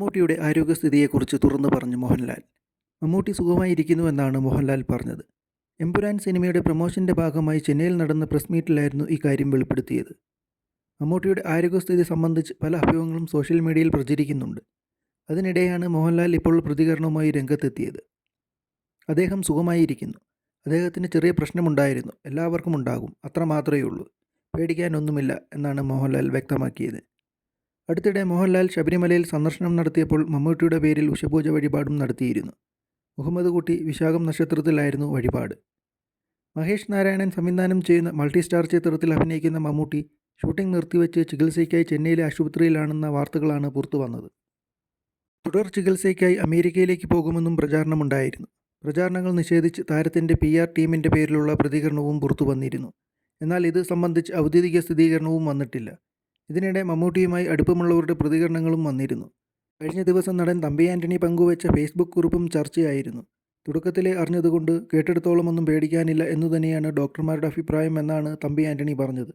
മമ്മൂട്ടിയുടെ ആരോഗ്യസ്ഥിതിയെക്കുറിച്ച് തുറന്നു പറഞ്ഞു മോഹൻലാൽ. മമ്മൂട്ടി സുഖമായിരിക്കുന്നുവെന്നാണ് മോഹൻലാൽ പറഞ്ഞത്. എംപുരാൻ സിനിമയുടെ പ്രൊമോഷന്റെ ഭാഗമായി ചെന്നൈയിൽ നടന്ന പ്രസ് മീറ്റിലായിരുന്നു ഇക്കാര്യം വെളിപ്പെടുത്തിയത്. മമ്മൂട്ടിയുടെ ആരോഗ്യസ്ഥിതി സംബന്ധിച്ച് പല അഭ്യൂഹങ്ങളും സോഷ്യൽ മീഡിയയിൽ പ്രചരിക്കുന്നുണ്ട്. അതിനിടെയാണ് മോഹൻലാൽ ഇപ്പോൾ പ്രതികരണവുമായി രംഗത്തെത്തിയത്. അദ്ദേഹം സുഖമായിരിക്കുന്നു. അദ്ദേഹത്തിന് ചെറിയ പ്രശ്നമുണ്ടായിരുന്നു. എല്ലാവർക്കും ഉണ്ടാകും. അത്ര മാത്രമേ ഉള്ളൂ പേടിക്കാനൊന്നുമില്ല എന്നാണ് മോഹൻലാൽ വ്യക്തമാക്കിയത്. അടുത്തിടെ മോഹൻലാൽ ശബരിമലയിൽ സന്ദർശനം നടത്തിയപ്പോൾ മമ്മൂട്ടിയുടെ പേരിൽ ഉഷപൂജ വഴിപാടും നടത്തിയിരുന്നു. മുഹമ്മദ് കുട്ടി വിശാഖം നക്ഷത്രത്തിലായിരുന്നു വഴിപാട്. മഹേഷ് നാരായണൻ സംവിധാനം ചെയ്യുന്ന മൾട്ടി സ്റ്റാർ ചിത്രത്തിൽ അഭിനയിക്കുന്ന മമ്മൂട്ടി ഷൂട്ടിംഗ് നിർത്തിവെച്ച് ചികിത്സയ്ക്കായി ചെന്നൈയിലെ ആശുപത്രിയിലാണെന്ന വാർത്തകളാണ് പുറത്തു വന്നത് തുടർ ചികിത്സയ്ക്കായി അമേരിക്കയിലേക്ക് പോകുമെന്നും പ്രചാരണമുണ്ടായിരുന്നു. പ്രചാരണങ്ങൾ നിഷേധിച്ച് താരത്തിന്റെ പി ആർ ടീമിന്റെ പേരിലുള്ള പ്രതികരണവും പുറത്തു വന്നിരുന്നു എന്നാൽ ഇത് സംബന്ധിച്ച് ഔദ്യോഗിക സ്ഥിരീകരണവും വന്നിട്ടില്ല. ഇതിനിടെ മമ്മൂട്ടിയുമായി അടുപ്പമുള്ളവരുടെ പ്രതികരണങ്ങളും വന്നിരുന്നു. കഴിഞ്ഞ ദിവസം നടൻ തമ്പി ആന്റണി പങ്കുവച്ച ഫേസ്ബുക്ക് കുറിപ്പും ചർച്ചയായിരുന്നു. തുടക്കത്തിലെ അറിഞ്ഞതുകൊണ്ട് കേട്ടെടുത്തോളമൊന്നും പേടിക്കാനില്ല എന്നു തന്നെയാണ് ഡോക്ടർമാരുടെ അഭിപ്രായം എന്നാണ് തമ്പി ആന്റണി പറഞ്ഞത്.